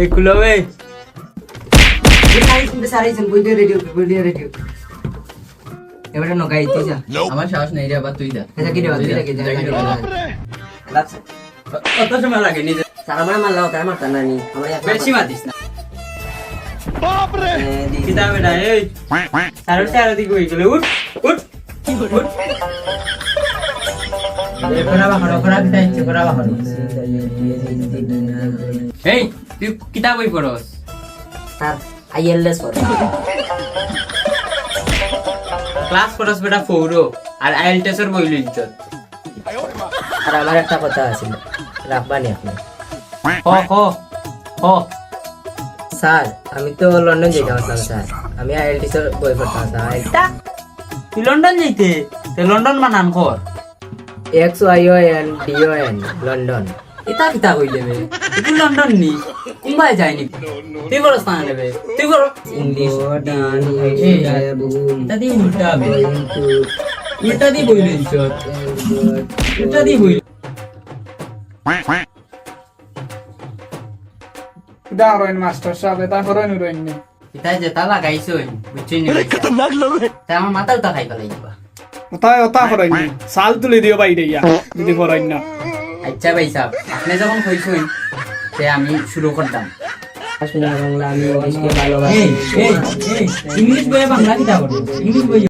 এই কুলবে এবারে নগাই তুই যা। আমার সাহস নেই রে আবার তুই যা। আচ্ছা কি রে তুই লাগে যা কত সময় লাগে নিজে। সারা মারা মারলাও তার মারতা নানি আমার এক বেশি মাতিস না। কিতা বেটা এই? সারো সারো দিকে হয়ে গেলে। উঠ উঠ উঠ। এই তুই কিতা বই পড়স স্যার আইএলএস পড়ে ক্লাস পড়স বেটা ফৌরো আর আইএল টেস্টের বই লিখছত আর আমার একটা কথা আছিল রাখবানি আপনি হ হ হ স্যার আমি তো লন্ডন যেতে পারতাম স্যার আমি আইএলটিস এর বই পড়তাম স্যার তুই লন্ডন যাইতে লন্ডন মানান কর X Y O N D O N London এটা কিতা কইলে বে তুই লন্ডন নি কুম্বাই যায়নি তুই বড় স্থান নেবে তুই বড় ইংলিশ এটা দিয়ে উল্টা হবে উল্টা দিয়ে বই লিখছত উল্টা দা রইন মাস্টার সাহেব এটা হরইন রইন নি এটা যে তালা গাইছো নি তাই আমার মাথা খাই পেলাই যাবা ওটাই ওটা হরইন সাল তুলে দিও বাইরে ইয়া যদি হরইন না আচ্ছা ভাই সাহেব আপনি যখন কইছেন তে আমি শুরু করতাম। বাংলা আমি ইংলিশকে ভালোবাসি। ইংলিশ বইয়ে বাংলা কিতাব ইংলিশ বই